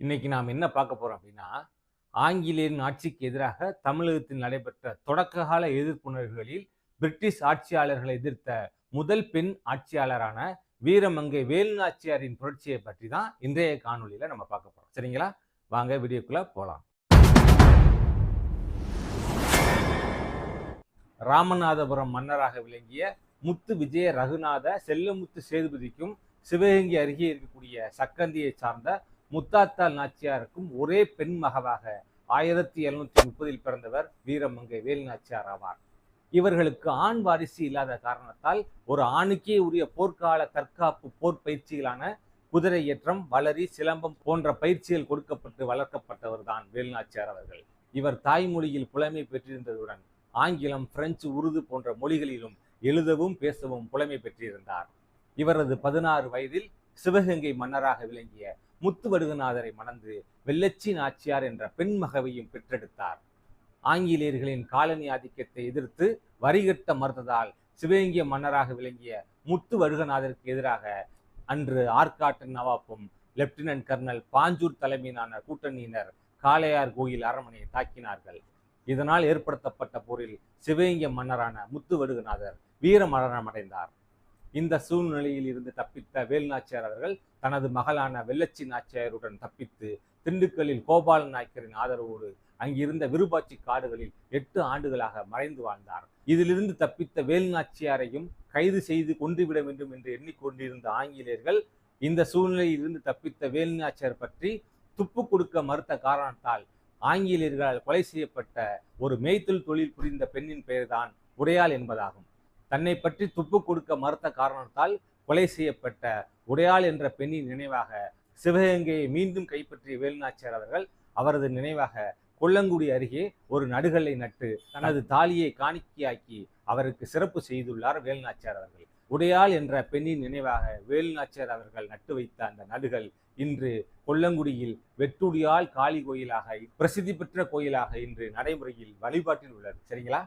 இன்னைக்கு நாம் என்ன பார்க்க போகிறோம் அப்படின்னா ஆங்கிலேயரின் ஆட்சிக்கு எதிராக தமிழகத்தில் நடைபெற்ற தொடக்ககால எதிர்ப்புணர்வுகளில் பிரிட்டிஷ் ஆட்சியாளர்களை எதிர்த்த முதல் பெண் ஆட்சியாளரான வீரமங்கை வேலுநாச்சியாரின் புரட்சியை பற்றி தான் இன்றைய காணொலியில் நம்ம பார்க்க போகிறோம் சரிங்களா? வாங்க வீடியோக்குள்ளே போகலாம் ராமநாதபுரம் மன்னராக விளங்கிய முத்து விஜய ரகுநாத செல்லமுத்து சேதுபதிக்கும் சிவகங்கை அருகே இருக்கக்கூடிய சக்கந்தியை சார்ந்த முத்தாத்தால் நாச்சியாருக்கும் ஒரே பெண் மகவாக ஆயிரத்தி எழுநூத்தி முப்பதில் பிறந்தவர் வீரமங்கை வேலு நாச்சியார் ஆவார். இவர்களுக்கு ஆண் வாரிசு இல்லாத காரணத்தால் ஒரு ஆணுக்கே உரிய போர்க்கால தற்காப்பு போர் பயிற்சிகளான குதிரை ஏற்றம் வளரி சிலம்பம் போன்ற பயிற்சிகள் கொடுக்கப்பட்டு வளர்க்கப்பட்டவர் தான் வேலுநாச்சியார் அவர்கள். இவர் தாய்மொழியில் புலமை பெற்றிருந்ததுடன் ஆங்கிலம் பிரெஞ்சு உருது போன்ற மொழிகளிலும் எழுதவும் பேசவும் புலமை பெற்றிருந்தார். இவரது பதினாறு வயதில் சிவகங்கை மன்னராக விளங்கிய முத்துவடுகநாதரை மணந்து வெள்ளச்சி நாச்சியார் என்ற பெண் மகவையும் பெற்றெடுத்தார். ஆங்கிலேயர்களின் காலனி ஆதிக்கத்தை எதிர்த்து வரிகட்ட மறுத்ததால் சிவகங்கிய மன்னராக விளங்கிய முத்து வடுகநாதருக்கு எதிராக அன்று ஆர்காட்டன் நவாப்பும் லெப்டினன்ட் கர்னல் பாஞ்சூர் தலைமையிலான கூட்டணியினர் காளையார் கோயில் அரண்மனையை தாக்கினார்கள். இதனால் ஏற்படுத்தப்பட்ட போரில் சிவகங்கிய மன்னரான முத்து வடுகநாதர் வீர அடைந்தார் இந்த சூழ்நிலையில் இருந்து தப்பித்த வேல்நாச்சியார் அவர்கள் தனது மகளான வெள்ளச்சி நாச்சியாருடன் தப்பித்து திண்டுக்கல்லில் கோபால நாயக்கரின் ஆதரவோடு அங்கிருந்த விருபாட்சி காடுகளில் எட்டு ஆண்டுகளாக மறைந்து வாழ்ந்தார். இதிலிருந்து தப்பித்த வேலுநாச்சியாரையும் கைது செய்து கொன்றுவிட வேண்டும் என்று எண்ணிக்கொண்டிருந்த ஆங்கிலேயர்கள் இந்த சூழ்நிலையில் இருந்து தப்பித்த வேலுநாச்சியார் பற்றி துப்பு கொடுக்க மறுத்த காரணத்தால் ஆங்கிலேயர்களால் கொலை செய்யப்பட்ட ஒரு மேய்த்தல் தொழில் புரிந்த பெண்ணின் பெயர்தான் உடையாள் என்பதாகும். தன்னை பற்றி துப்பு கொடுக்க மறுத்த காரணத்தால் கொலை செய்யப்பட்ட உடையாள் என்ற பெண்ணின் நினைவாக சிவகங்கையை மீண்டும் கைப்பற்றிய வேலுநாச்சியார் அவர்கள் அவரது நினைவாக கொல்லங்குடி அருகே ஒரு நடுகல்லை நட்டு தனது தாலியை காணிக்கையாக்கி அவருக்கு சிறப்பு செய்துள்ளார் வேலுநாச்சியார் அவர்கள். உடையாள் என்ற பெண்ணின் நினைவாக வேலுநாச்சியார் அவர்கள் நட்டு வைத்த அந்த நடுகள் இன்று கொல்லங்குடியில் வெட்டுடியால் காளி கோயிலாக பிரசித்தி பெற்ற கோயிலாக இன்று நடைமுறையில் வழிபாட்டில் உள்ளது. சரிங்களா?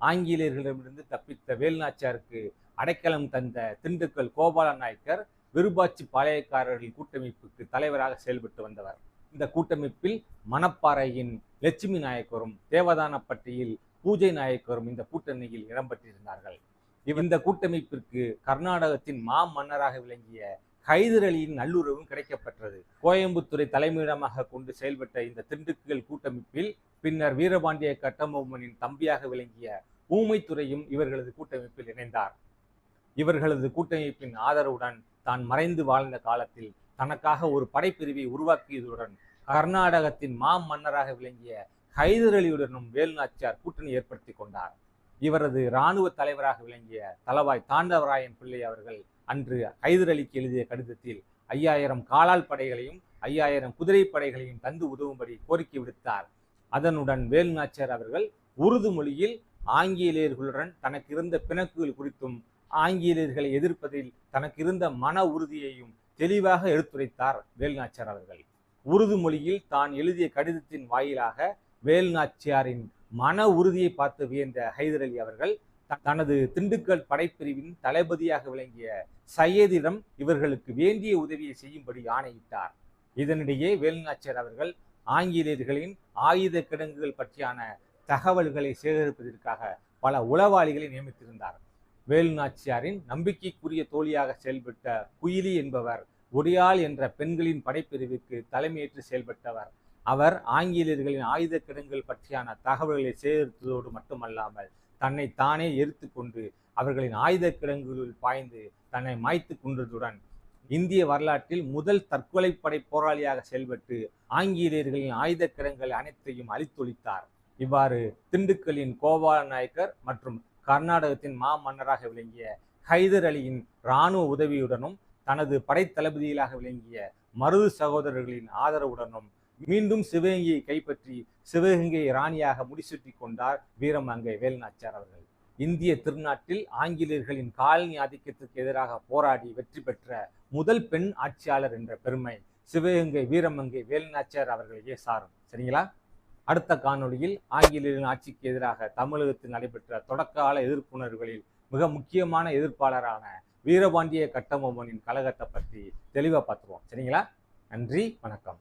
ஆங்கிலேயர்களிடமிருந்து தப்பித்த வேலுநாச்சியாருக்கு அடைக்கலம் தந்த திண்டுக்கல் கோபால நாயக்கர் விருபாச்சி பாளையக்காரர்கள் கூட்டமைப்புக்கு தலைவராக செயல்பட்டு வந்தவர். இந்த கூட்டமைப்பில் மணப்பாறையின் லட்சுமி நாயக்கரும் தேவதானப்பட்டியில் பூஜை நாயக்கரும் இந்த கூட்டணியில் இடம்பெற்றிருந்தார்கள். இந்த கூட்டமைப்பிற்கு கர்நாடகத்தின் மா மன்னராக விளங்கிய ஹைதர் அலியின் நல்லுறவும் கிடைக்கப்பெற்றது. கோயம்புத்தூரை தலைமையிடமாக கொண்டு செயல்பட்ட இந்த திண்டுக்கல் கூட்டமைப்பில் பின்னர் வீரபாண்டிய கட்டபொம்மனின் தம்பியாக விளங்கிய ஊமைத்துறையும் இவர்களது கூட்டமைப்பில் இணைந்தார். இவர்களது கூட்டமைப்பின் ஆதரவுடன் தான் மறைந்து வாழ்ந்த காலத்தில் தனக்காக ஒரு படைப்பிரிவை உருவாக்கியதுடன் கர்நாடகத்தின் மா மன்னராக விளங்கிய ஹைதர் அலியுடனும் வேலுநாச்சியார் கூட்டணி ஏற்படுத்தி கொண்டார். இவரது இராணுவ தலைவராக விளங்கிய தலவாய் தாண்டவராயன் பிள்ளை அவர்கள் அன்று ஹைதர் அலிக்கு எழுதிய கடிதத்தில் ஐயாயிரம் காலால் படைகளையும் ஐயாயிரம் குதிரை படைகளையும் தந்து உதவும்படி கோரிக்கை விடுத்தார். அதனுடன் வேலுநாச்சியார் அவர்கள் உருது மொழியில் ஆங்கிலேயர்களுடன் தனக்கு இருந்த பிணக்குகள் குறித்தும் ஆங்கிலேயர்களை எதிர்ப்பதில் தனக்கு இருந்த மன உறுதியையும் தெளிவாக எடுத்துரைத்தார் வேலுநாச்சியார் அவர்கள். உருது மொழியில் தான் எழுதிய கடிதத்தின் வாயிலாக வேலுநாச்சியாரின் மன உறுதியை பார்த்து வியந்த ஹைதர் அலி அவர்கள் தனது திண்டுக்கல் படைப்பிரிவின் தளபதியாக விளங்கிய சையதிடம் இவர்களுக்கு வேண்டிய உதவியை செய்யும்படி ஆணையிட்டார். இதனிடையே வேலுநாச்சியார் அவர்கள் ஆங்கிலேயர்களின் ஆயுத கிடங்குகள் பற்றியான தகவல்களை சேகரிப்பதற்காக பல உளவாளிகளை நியமித்திருந்தார். வேலுநாச்சியாரின் நம்பிக்கைக்குரிய தோழியாக செயல்பட்ட குயிலி என்பவர் ஒடியாள் என்ற பெண்களின் படைப்பிரிவுக்கு தலைமையேற்று செயல்பட்டவர். அவர் ஆங்கிலேயர்களின் ஆயுத கிடங்குகள் பற்றியான தகவல்களை சேகரித்ததோடு மட்டுமல்லாமல் தன்னை தானே எரித்து கொண்டு அவர்களின் ஆயுத கிடங்குகளில் பாய்ந்து தன்னை மாய்த்து கொண்டதுடன் இந்திய வரலாற்றில் முதல் தற்கொலைப்படை போராளியாக செயல்பட்டு ஆங்கிலேயர்களின் ஆயுத கிடங்குகள் அனைத்தையும் அழித்தொழித்தார். இவ்வாறு திண்டுக்கலின் கோபால நாயக்கர் மற்றும் கர்நாடகத்தின் மா மன்னராக விளங்கிய ஹைதர் அலியின் இராணுவ உதவியுடனும் தனது படைத்தளபதிகளாக விளங்கிய மருது சகோதரர்களின் ஆதரவுடனும் மீண்டும் சிவகங்கையை கைப்பற்றி சிவகங்கையை ராணியாக முடிசூட்டி கொண்டார் வீரமங்கை வேலுநாச்சியார் அவர்கள். இந்திய திருநாட்டில் ஆங்கிலேயர்களின் காலனி ஆதிக்கத்திற்கு எதிராக போராடி வெற்றி பெற்ற முதல் பெண் ஆட்சியாளர் என்ற பெருமை சிவகங்கை வீரமங்கை வேலுநாச்சியார் அவர்களையே சாரும். சரிங்களா? அடுத்த காணொளியில் ஆங்கிலேயரின் ஆட்சிக்கு எதிராக தமிழகத்தில் நடைபெற்ற தொடக்கால எதிர்ப்புணர்வுகளில் மிக முக்கியமான எதிர்ப்பாளரான வீரபாண்டிய கட்டபொம்மனின் கழகத்தை பற்றி தெளிவாக பார்த்துருவோம். சரிங்களா? நன்றி வணக்கம்.